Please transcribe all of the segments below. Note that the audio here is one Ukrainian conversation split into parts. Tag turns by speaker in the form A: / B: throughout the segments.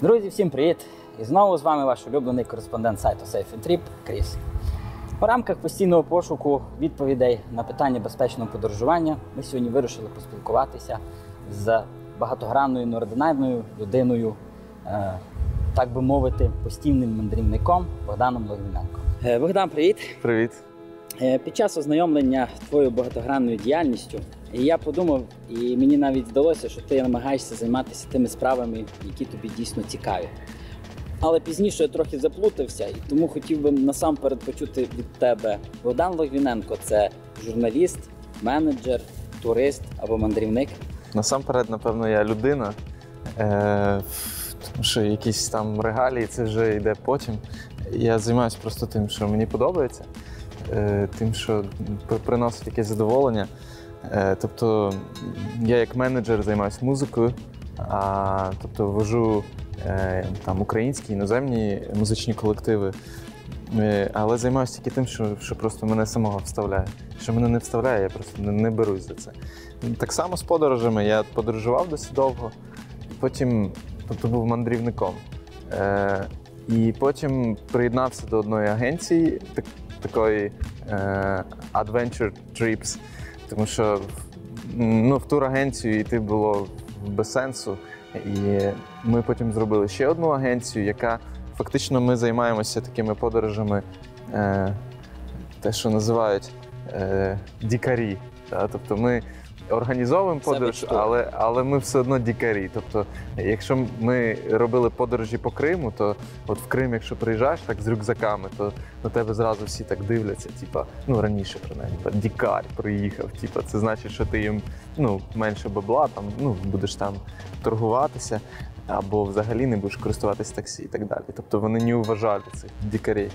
A: Друзі, всім привіт! І знову з вами ваш улюблений кореспондент сайту Safe Trip Кріс. У рамках постійного пошуку відповідей на питання безпечного подорожування ми сьогодні вирішили поспілкуватися з багатогранною неординарною людиною, е, так би мовити, постійним мандрівником Богданом Логвіненко. Е, Богдан, привіт!
B: Привіт.
A: Е, Під час ознайомлення твоєю багатогранною діяльністю я подумав, і мені навіть здалося, що ти намагаєшся займатися тими справами, які тобі дійсно цікаві. Але пізніше я трохи заплутався, і тому хотів би насамперед почути від тебе Богдан Логвіненко це журналіст, менеджер, турист або мандрівник.
B: Насамперед, напевно, я людина, е, тому що якісь там регалії це вже йде потім. Я займаюся просто тим, що мені подобається, е, тим, що приносить якесь задоволення. Е, тобто я як менеджер займаюся музикою, а, тобто вожу е, там українські, іноземні музичні колективи. Е, Але займаюся тільки тим, що, що просто мене самого вставляє. Що мене не вставляє, я просто не, не берусь за це. Так само з подорожами. Я подорожував досить довго, потім тобто, був мандрівником. Е, і потім приєднався до одної агенції, так, такої е, Adventure Trips, тому що ну, в турагенцію йти було без сенсу. І ми потім зробили ще одну агенцію, яка фактично ми займаємося такими подорожами, е, те, що називають е, дікарі. Та? Тобто ми організовуємо
A: Це
B: подорож, але, але ми все одно дікарі. Тобто, якщо ми робили подорожі по Криму, то от в Крим, якщо приїжджаєш так з рюкзаками, то на тебе зразу всі так дивляться. Типа, ну раніше принаймні, типа, дікар приїхав. Типа, це значить, що ти їм ну, менше бабла, там ну будеш там торгуватися. Або взагалі не будеш користуватись таксі і так далі. Тобто вони не вважали цих дікарей.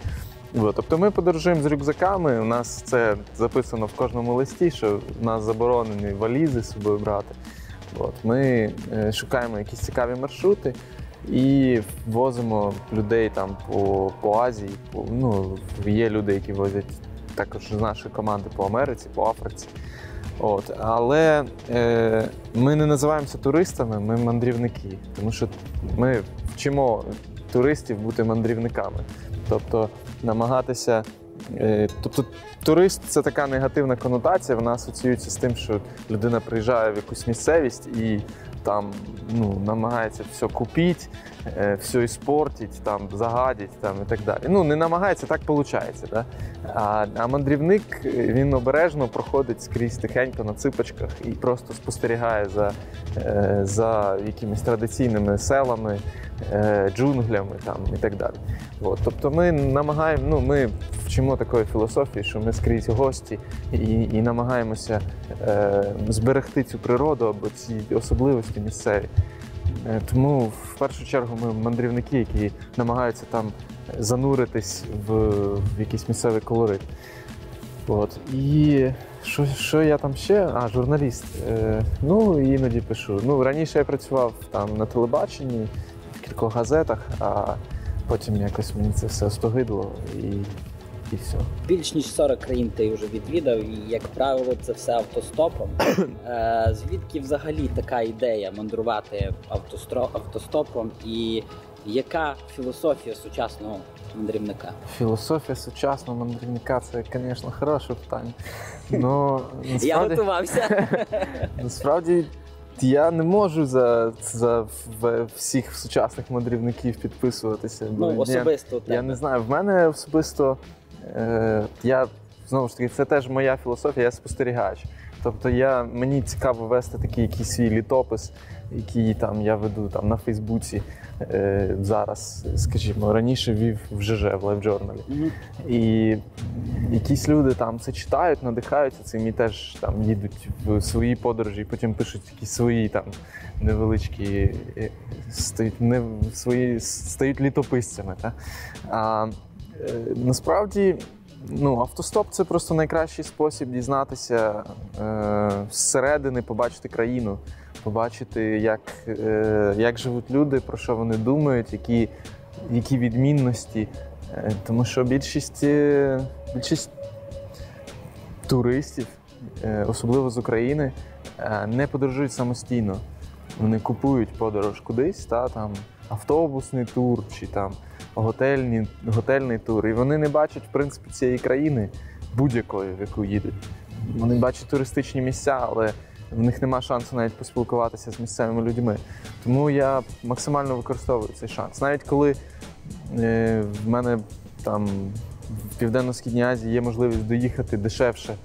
B: Тобто ми подорожуємо з рюкзаками. У нас це записано в кожному листі, що в нас заборонені валізи з собою брати. От, ми е, шукаємо якісь цікаві маршрути і возимо людей там по, по Азії. По, ну, є люди, які возять також з нашої команди по Америці, по Африці. От, але е, ми не називаємося туристами, ми мандрівники, тому що ми вчимо туристів бути мандрівниками. Тобто намагатися. е, Тобто турист це така негативна конотація, вона асоціюється з тим, що людина приїжджає в якусь місцевість і там ну, намагається все купити, все іспортити, там, загадити там, і так далі. Ну, не намагається, так виходить. Да? А, а мандрівник е, він обережно проходить скрізь тихенько на ципочках і просто спостерігає за, е, за якимись традиційними селами, е, джунглями там, і так далі. От, тобто ми намагаємо, ну, ми вчимо такої філософії, що ми скрізь гості і, і намагаємося е, зберегти цю природу або ці особливості місцеві. Е, Тому в першу чергу ми мандрівники, які намагаються там зануритись в, в якийсь місцевий колорит. От. І що, що я там ще? А, журналіст. Е, ну, іноді пишу. Ну, раніше я працював там на телебаченні, в кількох газетах, а потім якось мені це все остогидло і, і все.
A: Більш ніж 40 країн ти вже відвідав, і як правило, це все автостопом. Е, Звідки взагалі така ідея мандрувати автостро- автостопом, і яка філософія сучасного мандрівника?
B: Філософія сучасного мандрівника це, звісно, хороше питання. Ну,
A: Я готувався.
B: насправді я не можу за, за всіх сучасних мандрівників підписуватися.
A: Ну, особисто у
B: Я не знаю, в мене особисто я знову ж таки, це теж моя філософія, я спостерігач. Тобто я, мені цікаво вести такий якийсь свій літопис, який там я веду там на Фейсбуці е, зараз, скажімо, раніше вів в ЖЖ, в лайфджорналі.
A: Мгм.
B: І якісь люди там це читають, надихаються цим і теж там їдуть в свої подорожі, і потім пишуть якісь свої там невеличкі е, стають не свої стають літописцями. Та? А е, насправді. Ну, автостоп це просто найкращий спосіб дізнатися е, зсередини, побачити країну, побачити, як, е, як живуть люди, про що вони думають, які, які відмінності. Е, Тому що більшість, е, більшість туристів, е, особливо з України, е, не подорожують самостійно. Вони купують подорож кудись, та, там, автобусний тур чи там готельні, готельний тур. І вони не бачать, в принципі, цієї країни будь-якої, в яку їдуть. Вони бачать туристичні місця, але в них нема шансу навіть поспілкуватися з місцевими людьми. Тому я максимально використовую цей шанс. Навіть коли е, в мене там в Південно-Східній Азії є можливість доїхати дешевше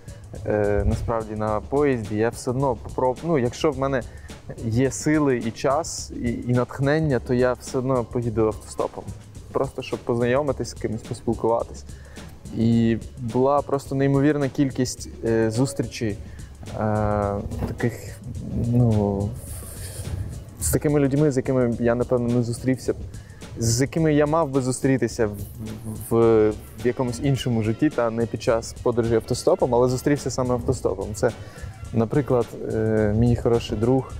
B: е, насправді на поїзді, я все одно попробую. Ну, якщо в мене є сили і час, і, і натхнення, то я все одно поїду автостопом. Просто щоб познайомитись з кимось, поспілкуватись. І була просто неймовірна кількість е, зустрічей е, таких, ну, з такими людьми, з якими я, напевно, не зустрівся, з якими я мав би зустрітися в, в, в якомусь іншому житті, та не під час подорожі автостопом, але зустрівся саме автостопом. Це, наприклад, е, мій хороший друг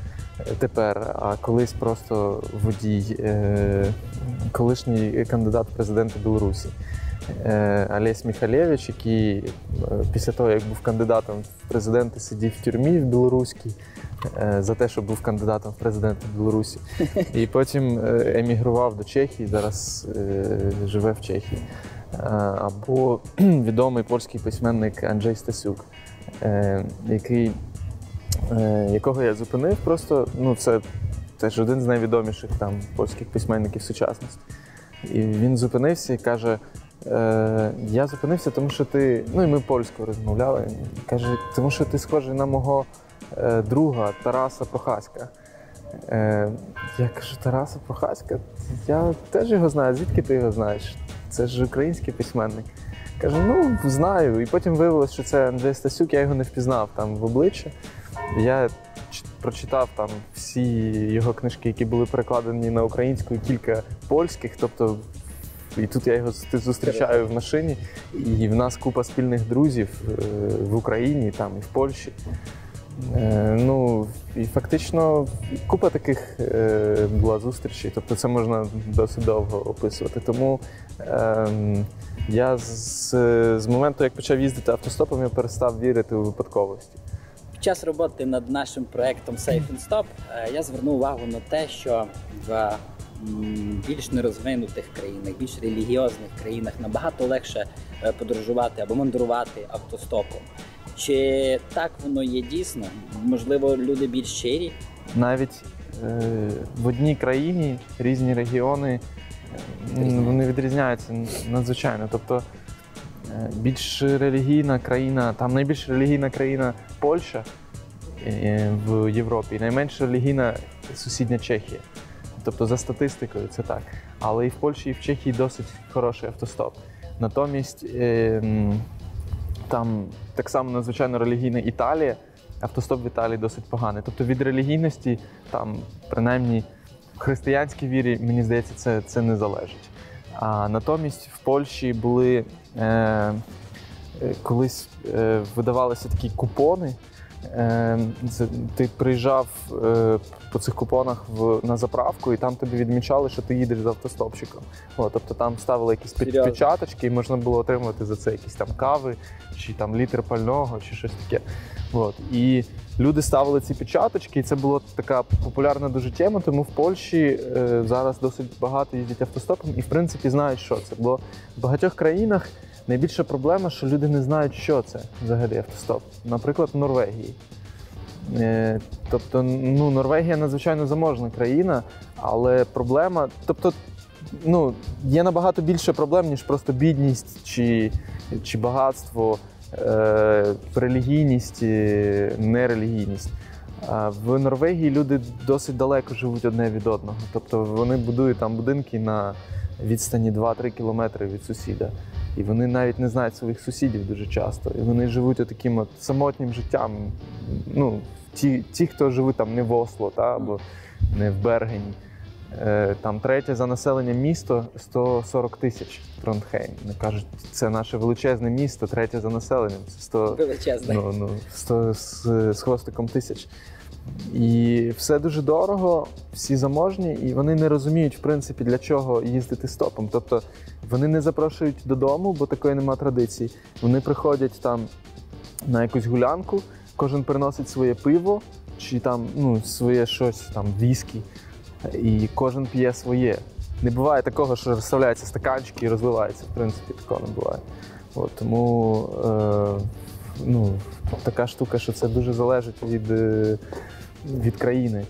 B: тепер, а колись просто водій, е, колишній кандидат в президенти Білорусі. Е, Олесь Міхалєвич, який е, після того, як був кандидатом в президенти, сидів в тюрмі в білоруській за те, що був кандидатом в президенти Білорусі. І потім емігрував до Чехії, зараз живе в Чехії. Або відомий польський письменник Анджей Стасюк, який, якого я зупинив, просто ну, це теж один з найвідоміших там польських письменників сучасності. І він зупинився і каже: е, Я зупинився, тому що ти. Ну і ми польською розмовляли. Каже, тому що ти схожий на мого е, друга Тараса Прохаська. Е, я кажу, Тараса Прохаська, я теж його знаю. Звідки ти його знаєш? Це ж український письменник. Кажу, ну знаю. І потім виявилось, що це Анджей Стасюк, я його не впізнав там в обличчя. Я прочитав там всі його книжки, які були перекладені на українську, і кілька польських. Тобто, і тут я його зустрічаю в машині, і в нас купа спільних друзів е, в Україні, там і в Польщі. Е, Ну і фактично купа таких е, була зустрічей, тобто це можна досить довго описувати. Тому ем, я з, з моменту, як почав їздити автостопом, я перестав вірити у випадковості.
A: Під час роботи над нашим проектом Safe and Stop е, я звернув увагу на те, що в більш нерозвинутих країнах, більш релігіозних країнах набагато легше е, подорожувати або мандрувати автостопом. Чи так воно є дійсно? Можливо, люди більш щирі?
B: Навіть е, в одній країні різні регіони е, вони відрізняються надзвичайно. Тобто більш релігійна країна, там найбільш релігійна країна Польща е, в Європі, і найменш релігійна сусідня Чехія. Тобто за статистикою це так. Але і в Польщі, і в Чехії досить хороший автостоп. Натомість е, там так само надзвичайно релігійна Італія, автостоп в Італії досить поганий. Тобто від релігійності, там, принаймні, в християнській вірі, мені здається, це, це не залежить. А натомість в Польщі були е, е, колись е, видавалися такі купони. Е, ти приїжджав е, по цих купонах в, на заправку, і там тобі відмічали, що ти їдеш з автостопчиком. О, тобто там ставили якісь під- печаточки, і можна було отримувати за це якісь там кави, чи там літр пального, чи щось таке. От. І люди ставили ці печаточки, і це була така популярна дуже тема, тому в Польщі е, зараз досить багато їздять автостопом і, в принципі, знають, що це. Бо в багатьох країнах найбільша проблема, що люди не знають, що це взагалі автостоп. Наприклад, в Норвегії. Е, Тобто, ну, Норвегія надзвичайно заможна країна, але проблема, тобто, ну, є набагато більше проблем, ніж просто бідність чи, чи багатство, е, релігійність, е, нерелігійність. В Норвегії люди досить далеко живуть одне від одного. Тобто вони будують там будинки на відстані 2-3 кілометри від сусіда. І вони навіть не знають своїх сусідів дуже часто. І вони живуть таким от самотнім життям. Ну, ті, ті, хто живуть там не в Осло, та, або не в Бергені. Е, Там третє за населенням місто 140 тисяч Тронхейм. Вони кажуть, це наше величезне місто, третє за населенням. Це 100,
A: Величезне.
B: ну, ну, 100 з, з хвостиком тисяч. І все дуже дорого, всі заможні, і вони не розуміють, в принципі, для чого їздити стопом. Тобто вони не запрошують додому, бо такої нема традиції. Вони приходять там на якусь гулянку, кожен приносить своє пиво чи там ну, своє щось там віскі. і кожен п'є своє. Не буває такого, що розставляються стаканчики і розливається. В принципі, такого не буває. От, тому е, ну, така штука, що це дуже залежить від, е, від країни.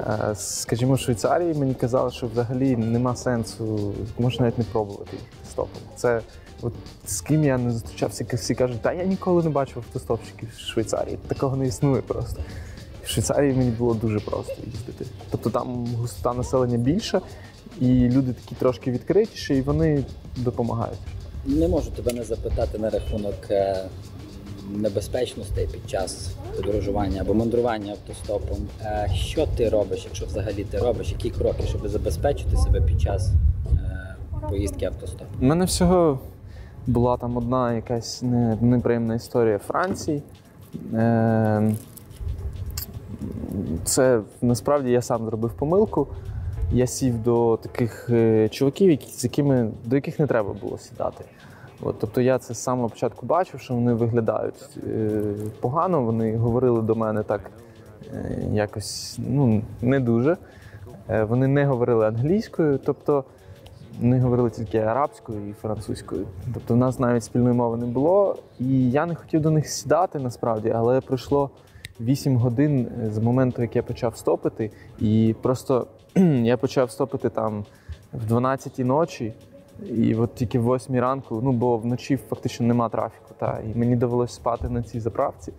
B: Е, Скажімо, в Швейцарії мені казали, що взагалі нема сенсу, можна навіть не пробувати їх стопом. Це от з ким я не зустрічався, всі кажуть, та я ніколи не бачив автостопщиків в Швейцарії. Такого не існує просто. В Швейцарії мені було дуже просто їздити. Тобто там густота населення більша, і люди такі трошки відкритіші, і вони допомагають.
A: Не можу тебе не запитати на рахунок е, небезпечностей під час подорожування або мандрування автостопом. Е, Що ти робиш, якщо взагалі ти робиш, які кроки, щоб забезпечити себе під час е, поїздки автостопом?
B: У мене всього була там одна якась неприємна історія Франції. Е, це насправді я сам зробив помилку. Я сів до таких чуваків, з якими, до яких не треба було сідати. От, тобто я це з самого початку бачив, що вони виглядають е, погано, вони говорили до мене так е, якось ну, не дуже. Е, вони не говорили англійською, тобто вони говорили тільки арабською і французькою. Тобто в нас навіть спільної мови не було. І я не хотів до них сідати насправді, але пройшло 8 годин з моменту, як я почав стопити, і просто я почав стопити там в 12 ночі. І от тільки в 8 ранку, ну бо вночі фактично нема трафіку. Та, і мені довелося спати на цій заправці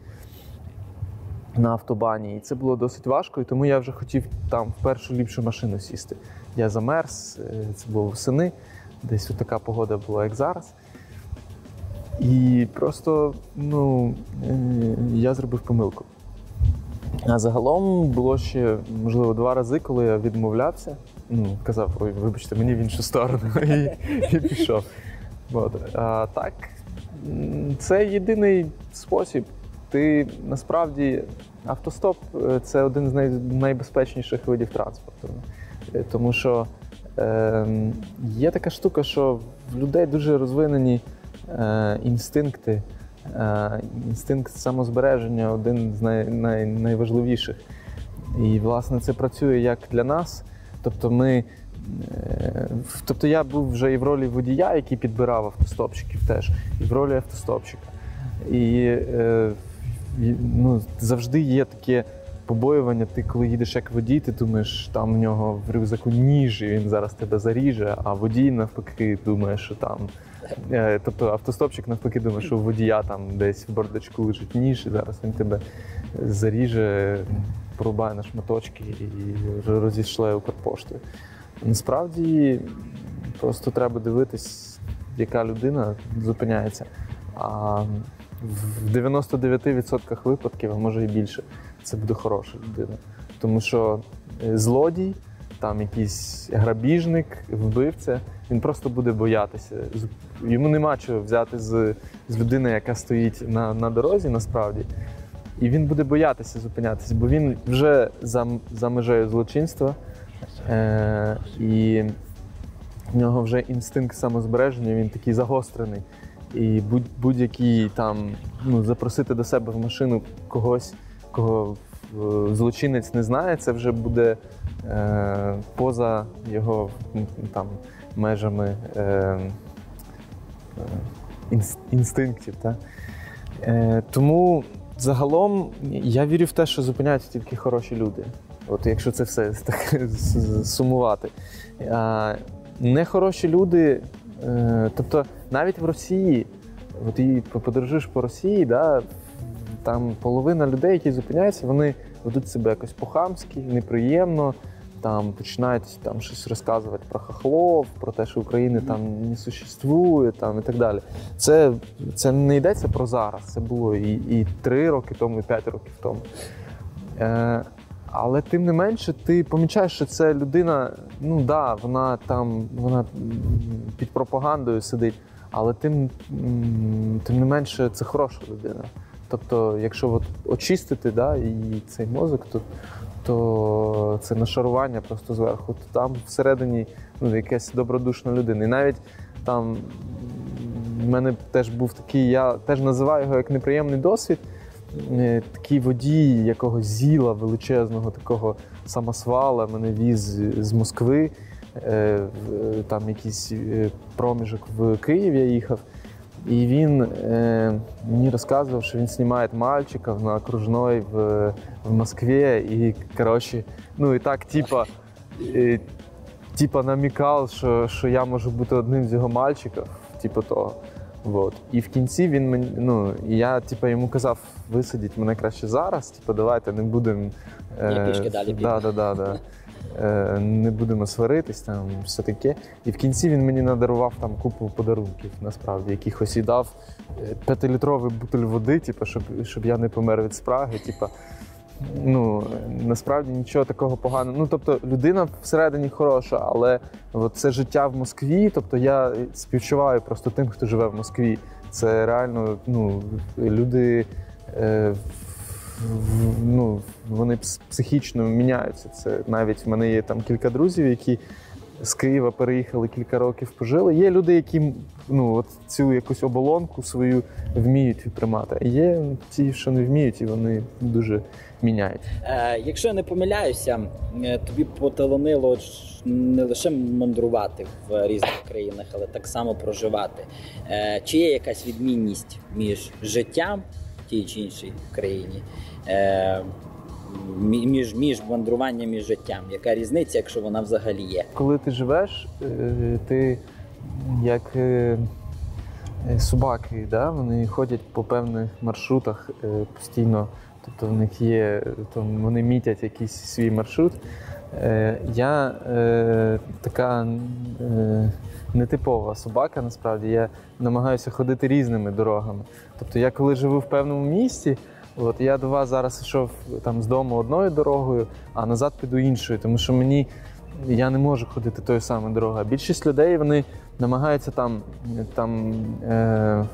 B: на автобані. І це було досить важко, і тому я вже хотів там в першу ліпшу машину сісти. Я замерз, е, це було восени, десь така погода була, як зараз. І просто ну, е, я зробив помилку. А загалом було ще, можливо, два рази, коли я відмовлявся. Ну, казав, ой, вибачте, мені в іншу сторону і, і пішов. От. А так, це єдиний спосіб. Ти насправді автостоп е, це один з найбезпечніших видів транспорту. Е, Тому що е, є така штука, що в людей дуже розвинені е, інстинкти. Е, інстинкт самозбереження один з най, най, найважливіших. І, власне, це працює як для нас. Тобто, ми, е, тобто я був вже і в ролі водія, який підбирав автостопщиків теж, і в ролі автостопщика. І е, ну, завжди є таке побоювання. Ти коли їдеш як водій, ти думаєш, там в нього в рюкзаку ніж, і він зараз тебе заріже, а водій навпаки думає, що там. Е, Тобто автостопщик навпаки думає, що у водія там десь в бардачку лежить ніж, і зараз він тебе заріже, порубає на шматочки і розійшле Укрпоштою. Насправді просто треба дивитись, яка людина зупиняється. А в 99% випадків, а може і більше, це буде хороша людина. Тому що е, злодій, там якийсь грабіжник, вбивця, він просто буде боятися. Йому нема чого взяти з, з людини, яка стоїть на, на дорозі, насправді. І він буде боятися зупинятися, бо він вже за, за межею злочинства. Е, і в нього вже інстинкт самозбереження, він такий загострений. І будь, будь-який там ну, запросити до себе в машину когось, кого е, злочинець не знає, це вже буде е, поза його там межами е, е, інстинктів. Та? Е, тому загалом я вірю в те, що зупиняються тільки хороші люди. От якщо це все так сумувати. А, нехороші люди, е, тобто навіть в Росії, от і подорожуєш по Росії, да, там половина людей, які зупиняються, вони ведуть себе якось по-хамськи, неприємно. Там починають там щось розказувати про хохлов, про те, що України там не существує, там і так далі. Це, це не йдеться про зараз. Це було і, і 3 роки тому, і 5 років тому. Е, але тим не менше, ти помічаєш, що це людина, ну да, вона там вона під пропагандою сидить, але тим, тим не менше це хороша людина. Тобто, якщо от очистити да, і цей мозок, то, то це нашарування просто зверху. То там всередині ну, якась добродушна людина. І навіть там в мене теж був такий, я теж називаю його як неприємний досвід. е, такий водій якогось зіла величезного, такого самосвала мене віз з Москви. Е, в- Там якийсь е, проміжок в Київ я їхав. І він е, мені розказував, що він знімає мальчиків на окружной в, в Москві. І, коротше, ну і так, типа, е, типа намікав, що, що я можу бути одним з його мальчиків, типу того. Вот. І в кінці він мені, ну, і я типа, йому казав, висадіть мене краще зараз, типу, давайте не будемо.
A: Я пішки далі
B: да, да, да, да. Е, не будемо сваритись, там все таке. І в кінці він мені надарував там купу подарунків, насправді, якихось і дав е, п'ятилітровий бутиль води, типу, щоб, щоб я не помер від спраги. Типу, ну насправді нічого такого поганого. Ну тобто людина всередині хороша, але от це життя в Москві. Тобто я співчуваю просто тим, хто живе в Москві. Це реально ну, люди. Е, ну, вони психічно міняються. Це навіть в мене є там кілька друзів, які з Києва переїхали кілька років, пожили. Є люди, які ну, от цю якусь оболонку свою вміють тримати. Є ті, що не вміють, і вони дуже міняють.
A: Е, якщо я не помиляюся, е, тобі поталанило ж не лише мандрувати в різних країнах, але так само проживати. Е, чи є якась відмінність між життям в тій чи іншій країні? Е, між, між мандруванням і життям? Яка різниця, якщо вона взагалі є?
B: Коли ти живеш, е, ти як е, собаки, да? вони ходять по певних маршрутах постійно. Тобто в них є, там, вони мітять якийсь свій маршрут. Е, Я е, така е, нетипова собака, насправді. Я намагаюся ходити різними дорогами. Тобто я коли живу в певному місті, от я до вас зараз йшов там з дому одною дорогою, а назад піду іншою, тому що мені я не можу ходити тою самою дорогою. Більшість людей вони намагаються там, там е,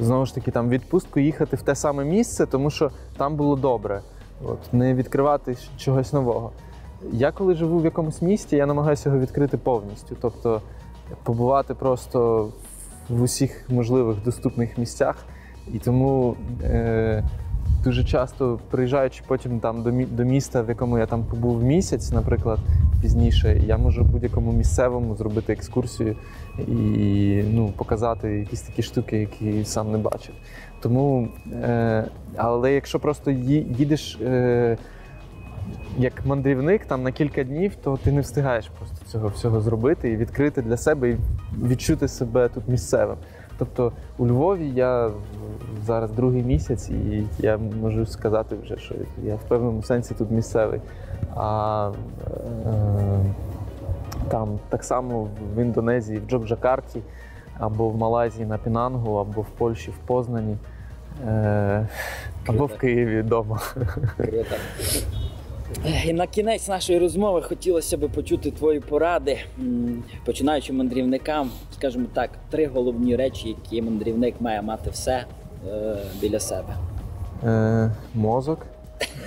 B: знову ж таки там відпустку їхати в те саме місце, тому що там було добре. От, не відкривати чогось нового. Я коли живу в якомусь місті, я намагаюся його відкрити повністю. Тобто побувати просто в усіх можливих доступних місцях. І тому е, дуже часто приїжджаючи потім там до, мі- до міста, в якому я там побув місяць, наприклад, пізніше, я можу будь-якому місцевому зробити екскурсію і ну, показати якісь такі штуки, які сам не бачив. Тому, е, але якщо просто їдеш. Е, як мандрівник там на кілька днів, то ти не встигаєш просто цього всього зробити і відкрити для себе і відчути себе тут місцевим. Тобто у Львові я зараз другий місяць, і я можу сказати вже, що я в певному сенсі тут місцевий. А е, там так само в Індонезії, в Джокджакарті, або в Малайзії на Пінангу, або в Польщі в Познані, е, або в Києві вдома.
A: Круто. Е, І на кінець нашої розмови хотілося б почути твої поради, починаючи мандрівникам, скажімо так, три головні речі, які мандрівник має мати все е, біля себе.
B: Е, мозок,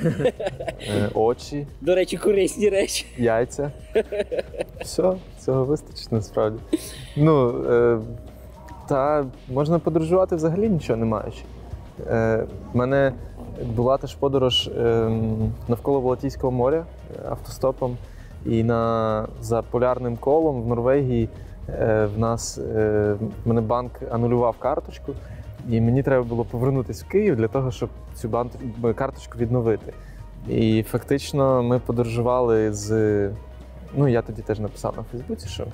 B: е, очі,
A: До речі, корисні речі.
B: яйця. Все, цього вистачить насправді. Ну, е, та можна подорожувати взагалі нічого не маючи. Е, в мене була теж подорож е, навколо Балтійського моря е, автостопом. І на, за полярним колом в Норвегії е, в нас е, в мене банк анулював карточку, і мені треба було повернутися в Київ для того, щоб цю банк- карточку відновити. І фактично ми подорожували з. Ну, я тоді теж написав на Фейсбуці, що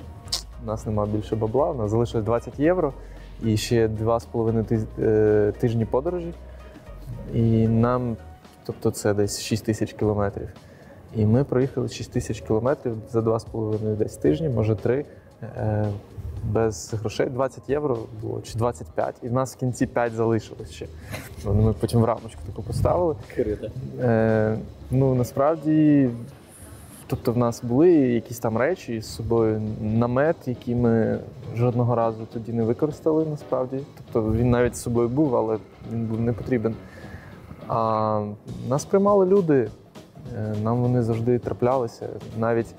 B: у нас немає більше бабла, у нас залишилось 20 євро і ще 2,5 тиж- е, тижні подорожі. І нам, тобто це десь 6 тисяч кілометрів. І ми проїхали 6 тисяч кілометрів за 2,5 десь тижні, може 3. Без грошей 20 євро було чи 25, і в нас в кінці 5 залишилось ще. Вони Ми потім в рамочку таку поставили. Е, ну насправді, тобто в нас були якісь там речі з собою, намет, який ми жодного разу тоді не використали, насправді. Тобто він навіть з собою був, але він був не потрібен. А нас приймали люди, е, нам вони завжди траплялися. Навіть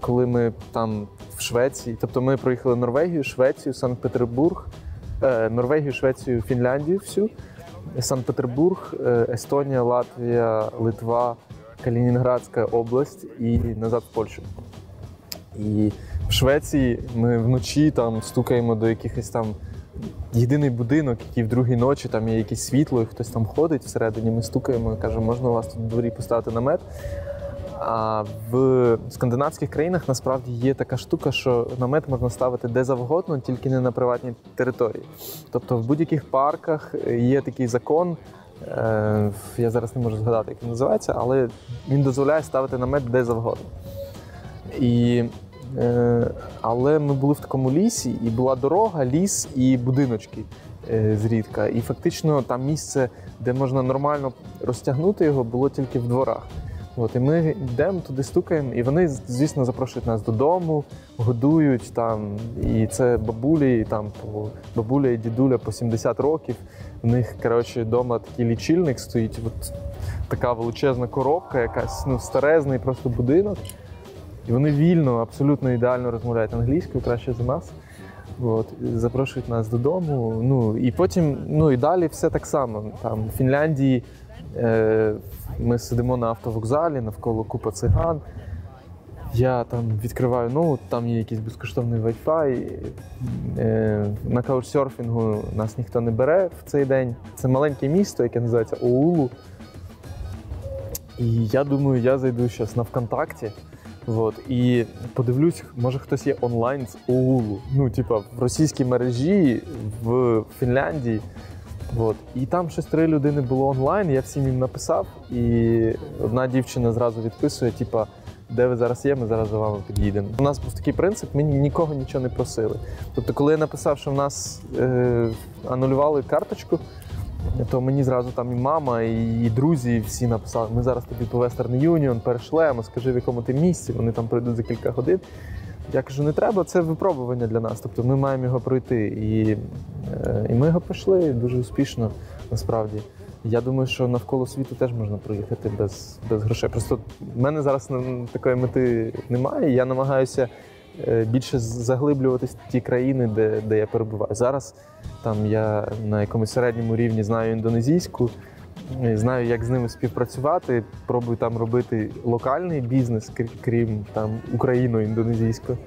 B: коли ми там в Швеції, тобто ми проїхали Норвегію, Швецію, Санкт-Петербург, е, Норвегію, Швецію, Фінляндію всю. Санкт-Петербург, е, Естонія, Латвія, Литва, Калінінградська область і назад в Польщу. І в Швеції ми вночі там стукаємо до якихось там єдиний будинок, який в другій ночі там є якесь світло, і хтось там ходить всередині. Ми стукаємо і кажемо, можна у вас тут в дворі поставити намет. А в скандинавських країнах насправді є така штука, що намет можна ставити де завгодно, тільки не на приватній території. Тобто в будь-яких парках є такий закон. е, Я зараз не можу згадати, як він називається, але він дозволяє ставити намет де завгодно. І, е, але ми були в такому лісі, і була дорога, ліс і будиночки е, зрідка. І фактично там місце, де можна нормально розтягнути його, було тільки в дворах. От, і ми йдемо туди, стукаємо, і вони, звісно, запрошують нас додому, годують там. І це бабулі, і там бабуля і дідуля по 70 років. У них, коротше, вдома такий лічильник стоїть, от така величезна коробка, якась ну, старезний просто будинок. І вони вільно, абсолютно ідеально розмовляють англійською, краще за нас. От, запрошують нас додому. Ну і потім, ну і далі все так само. Там в Фінляндії е, ми сидимо на автовокзалі, навколо купа циган. Я там відкриваю ноут, там є якийсь безкоштовний Wi-Fi. Е, на каучсерфінгу нас ніхто не бере в цей день. Це маленьке місто, яке називається Оулу. І я думаю, я зайду зараз на ВКонтакті. Вот, і подивлюсь, може хтось є онлайн з Оулу. Ну, типа в російській мережі в Фінляндії. Вот. І там щось три людини було онлайн, я всім їм написав, і одна дівчина зразу відписує, типа, де ви зараз є, ми зараз за вами під'їдемо. У нас був такий принцип, ми нікого нічого не просили. Тобто, коли я написав, що в нас е, анулювали карточку, то мені зразу там і мама, і, і друзі всі написали, ми зараз тобі по Western Union перешлемо, скажи, в якому ти місці, вони там прийдуть за кілька годин. Я кажу, не треба, це випробування для нас. Тобто ми маємо його пройти. І, е, і ми його пройшли дуже успішно, насправді. Я думаю, що навколо світу теж можна проїхати без, без грошей. Просто в мене зараз такої мети немає. Я намагаюся е, більше заглиблюватись в ті країни, де, де я перебуваю. Зараз там я на якомусь середньому рівні знаю індонезійську, знаю, як з ними співпрацювати. Пробую там робити локальний бізнес, крім там україно-індонезійського.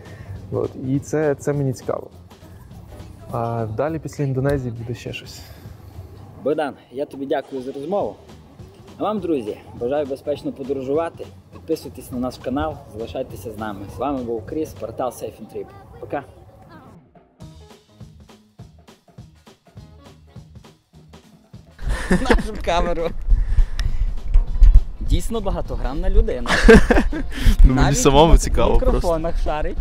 B: От. І це, це мені цікаво. А далі після Індонезії буде ще щось.
A: Богдан, я тобі дякую за розмову. А вам, друзі, бажаю безпечно подорожувати. Підписуйтесь на наш канал, залишайтеся з нами. З вами був Кріс, портал Safe and Trip. Пока. Нашу камеру. Дійсно багатогранна людина.
C: Ну, мені
A: Навіть
C: самому
A: в
C: цікаво просто.
A: мікрофонах шарить.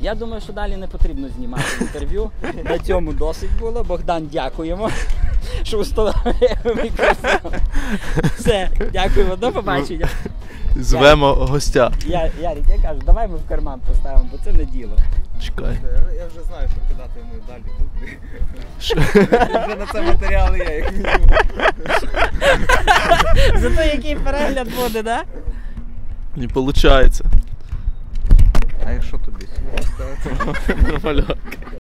A: Я думаю, що далі не потрібно знімати інтерв'ю. На цьому досить було. Богдан, дякуємо, що встановив мікрофон. Все, дякуємо, до побачення.
C: Звемо гостя.
A: Я, Ярик, я кажу, давай ми в карман поставимо, бо це не діло.
C: Чекай.
D: Я вже знаю, що кидати йому далі дублі.
C: Що?
D: Вже на це матеріали є, як мінімум.
A: Зато який перегляд буде, да?
C: Не виходить.
D: А якщо тобі?
C: Нормальок.